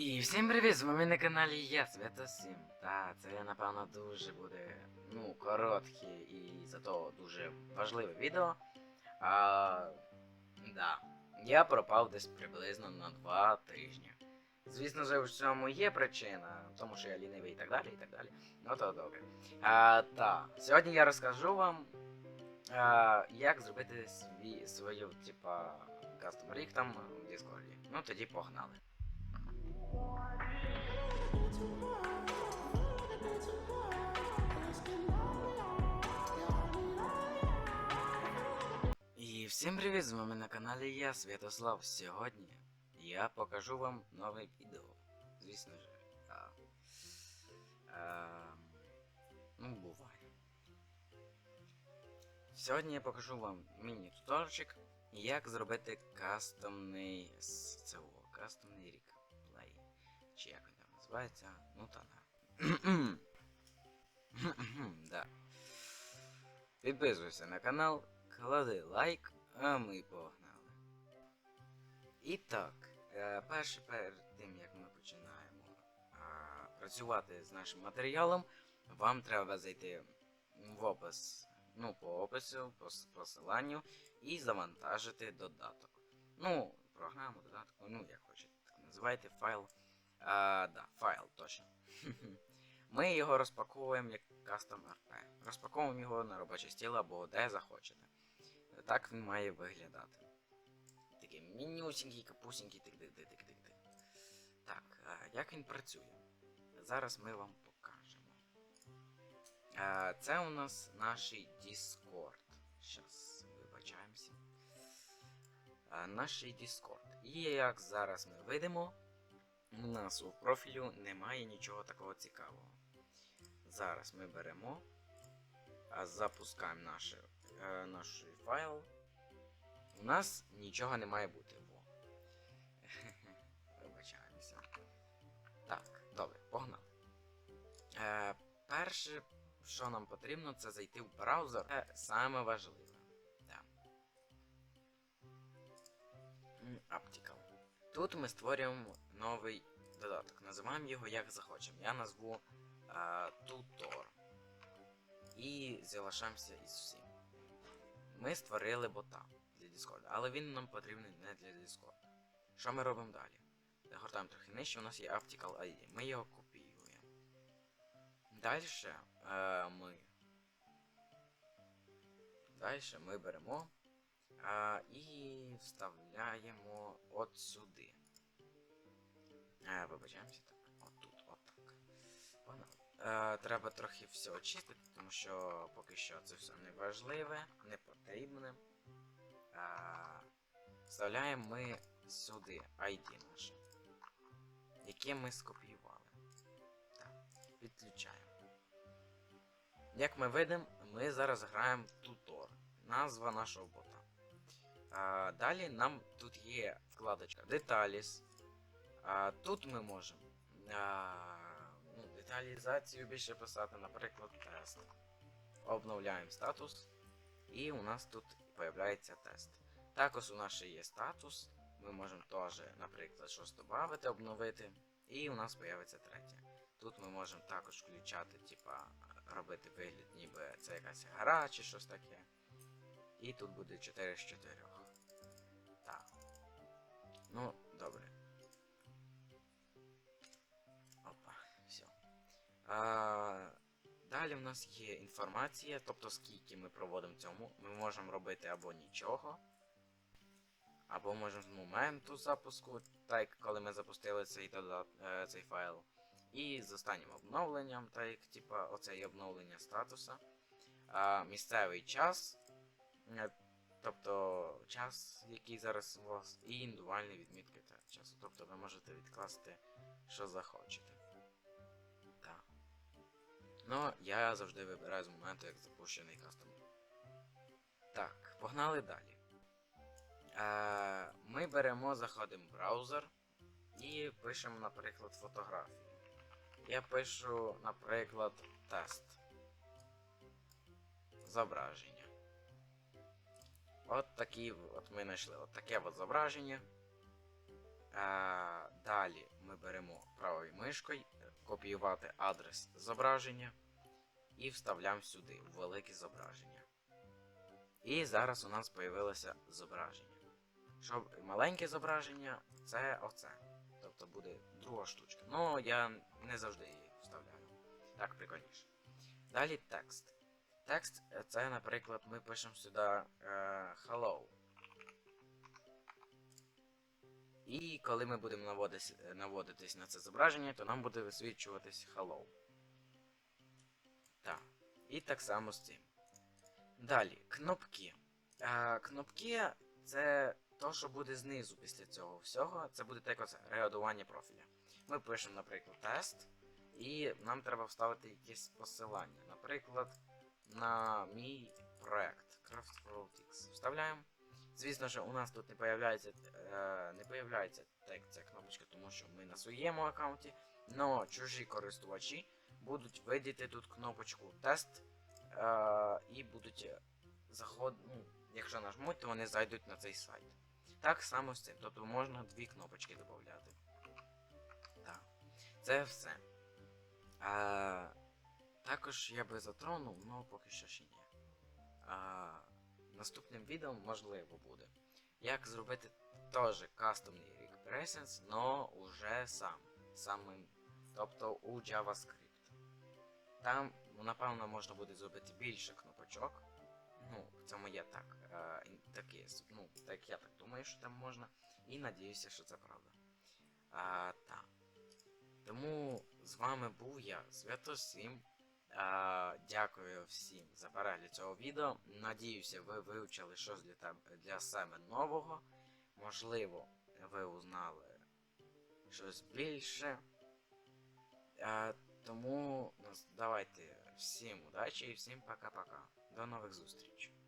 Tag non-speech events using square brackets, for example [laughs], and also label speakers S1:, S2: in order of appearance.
S1: І всім привіт! З вами на каналі я, Святосім. Та це напевно дуже буде ну, коротке і зато дуже важливе відео. А, да. Я пропав десь приблизно на 2 тижні. Звісно ж, в цьому є причина, тому що я лінивий і так далі, і так далі. Ну то добре. А, та, сьогодні я розкажу вам, а, як зробити свій, свою, типа, кастом рік там в Discord. Ну тоді погнали. І всім привіт! З вами на каналі я, Святослав. Сьогодні я покажу вам нове відео. Звісно ж. А, а, ну, буває. Сьогодні я покажу вам міні-туторчик, як зробити кастомний цього кастомний рік. Чи як він називається? Ну та да. да. [clears throat] Підписуйся на канал, клади лайк, а ми погнали. І так, е, перше перед тим як ми починаємо працювати з нашим матеріалом, вам треба зайти в опис, ну, по опису, по посиланню і завантажити додаток. Ну, програму, додаток, ну як хочете, називайте файл. А, да, файл, точно. [laughs] Ми його розпаковуємо як Custom RP. Розпаковуємо його на робочий стіл або де захочете. Так він має виглядати. Такий мінюсінький, капусінький, тик тик тик тик тик тик Так, як він працює? Зараз ми вам покажемо. Це у нас наш Discord. Щас вибачаємося. Наш Discord. І як зараз ми видимо, у нас у профілю немає нічого такого цікавого. Зараз ми беремо, запускаємо наш, е, наш файл. У нас нічого не має бути. [laughs] Вибачаємося. Так, добре, погнали. Е, перше, що нам потрібно, це зайти в браузер. Це саме важливе. Да. Тут ми створюємо новий додаток. Називаємо його як захочемо. Я назву е, Tutor. І залишаємося із всім. Ми створили бота для Discord, але він нам потрібний не для Discord. Що ми робимо далі? Загортаємо трохи нижче, у нас є Optical ID. Ми його копіюємо. Далі е, ми. Далі ми беремо е, і вставляємо от сюди. Е, вибачаємося так. Отут, отак. Е, треба трохи все очистити, тому що поки що це все не важливе, не потрібне. Е, вставляємо ми сюди ID наше, яке ми скопіювали. Так, підключаємо. Як ми видимо, ми зараз граємо тутор, назва нашого бота. А, далі нам тут є вкладочка Деталіс. А, тут ми можемо а, ну, деталізацію більше писати, наприклад, тест. Обновляємо статус, і у нас тут з'являється тест. Також у нас ще є статус. Ми можемо теж, наприклад, щось додати, обновити, і у нас з'явиться третє. Тут ми можемо також включати, типа, робити вигляд, ніби це якась гра чи щось таке. І тут буде 4 з 4. Так. Ну, добре. А, далі в нас є інформація, тобто скільки ми проводимо цьому. Ми можемо робити або нічого. Або можемо з моменту запуску, так як коли ми запустили цей, е, цей файл. І з останнім обновленням, так як типа, оце є обновлення статуса. А, місцевий час. е, Тобто час, який зараз у вас, і індивідуальні відмітки часу. Тобто ви можете відкласти, що захочете. Ну, я завжди вибираю з моменту, як запущений кастом. Так, погнали далі. Е, ми беремо, заходимо в браузер і пишемо, наприклад, фотографію. Я пишу, наприклад, тест. Зображення. От такі, от ми знайшли от таке от зображення. далі ми беремо правою мишкою, е, копіювати адрес зображення і вставляємо сюди велике зображення. І зараз у нас появилося зображення. Щоб маленьке зображення, це оце. Тобто буде друга штучка. Ну, я не завжди її вставляю. Так прикольніше. Далі текст. Текст е, це, наприклад, ми пишемо сюди е, hello. І коли ми будемо наводитись, наводитись на це зображення, то нам буде висвічуватись hello. Так. І так само з цим. Далі, кнопки. Е, кнопки це то, що буде знизу після цього всього. Це буде таке оце, реагування профіля. Ми пишемо, наприклад, тест, і нам треба вставити якесь посилання. Наприклад, на мій проект Craft World Вставляємо. Звісно, що у нас тут не появляється, е, не появляється так, ця кнопочка, тому що ми на своєму аккаунті, але чужі користувачі будуть видіти тут кнопочку тест е, і будуть заход... ну, якщо нажмуть, то вони зайдуть на цей сайт. Так само з цим. Тобто можна дві кнопочки додати. Так. Це все. Е, також я би затронув, але поки що ще ні. А, наступним відео можливо буде. Як зробити теж кастомний Rig Presence, но уже сам. Самим, тобто у JavaScript. Там, ну, напевно, можна буде зробити більше кнопочок. Ну, це моє так. Е, таке, с- ну, так я так думаю, що там можна. І надіюся, що це правда. А, так. Тому з вами був я, Святосім. Дякую всім за перегляд цього відео. Надіюся, ви вивчили щось для, там, для себе нового. Можливо, ви узнали щось більше. А, тому ну, давайте всім удачі і всім пока-пока. До нових зустрічей.